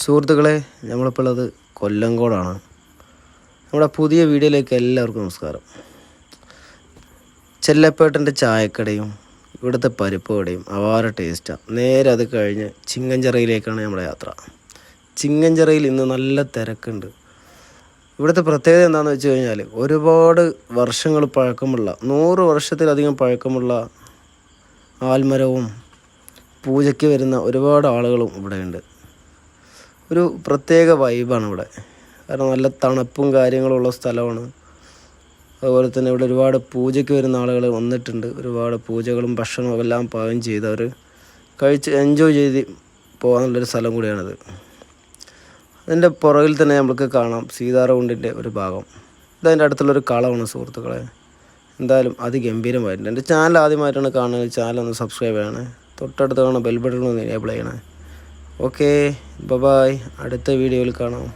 സുഹൃത്തുക്കളെ നമ്മളിപ്പോൾ ഉള്ളത് കൊല്ലങ്കോടാണ്. നമ്മുടെ പുതിയ വീഡിയോയിലേക്ക് എല്ലാവർക്കും നമസ്കാരം. ചെല്ലപ്പേട്ടന്റെ ചായക്കടയും ഇവിടുത്തെ പരിപ്പ് കടയും അപാര ടേസ്റ്റാണ് നേരെ അത് കഴിഞ്ഞ് ചിങ്ങഞ്ചിറയിലേക്കാണ് നമ്മുടെ യാത്ര. ചിങ്ങഞ്ചിറയിൽ ഇന്ന് നല്ല തിരക്കുണ്ട്. ഇവിടുത്തെ പ്രത്യേകത എന്താണെന്ന് വെച്ച് കഴിഞ്ഞാൽ ഒരുപാട് വർഷങ്ങൾ പഴക്കമുള്ള നൂറ് വർഷത്തിലധികം പഴക്കമുള്ള ആൽമരവും പൂജയ്ക്ക് വരുന്ന ഒരുപാട് ആളുകളും ഇവിടെയുണ്ട്. ഒരു പ്രത്യേക വൈബാണ് ഇവിടെ. കാരണം നല്ല തണുപ്പും കാര്യങ്ങളും ഉള്ള സ്ഥലമാണ്. അതുപോലെ തന്നെ ഇവിടെ ഒരുപാട് പൂജയ്ക്ക് വരുന്ന ആളുകൾ വന്നിട്ടുണ്ട്. ഒരുപാട് പൂജകളും ഭക്ഷണവും എല്ലാം പാകം ചെയ്ത് അവർ കഴിച്ച് എൻജോയ് ചെയ്ത് പോകാനുള്ളൊരു സ്ഥലം കൂടിയാണിത്. അതിന്റെ പുറകിൽ തന്നെ നമുക്ക് കാണാം സീതാറൗണ്ടിന്റെ ഒരു ഭാഗം. ഇതതിന്റെ അടുത്തുള്ളൊരു കളമാണ് സുഹൃത്തുക്കളെ. എന്തായാലും അതിഗംഭീരമായിട്ടുണ്ട്. എന്റെ ചാനൽ ആദ്യമായിട്ടാണ് കാണുന്നത്. ചാനൽ ഒന്ന് സബ്സ്ക്രൈബ് ചെയ്യണേ. തൊട്ടടുത്ത് കാണുന്ന ബെൽബട്ടൺ ഒന്ന് എനേബിൾ ചെയ്യണേ. ഓക്കെ ബൈ അടുത്ത വീഡിയോയിൽ കാണാം.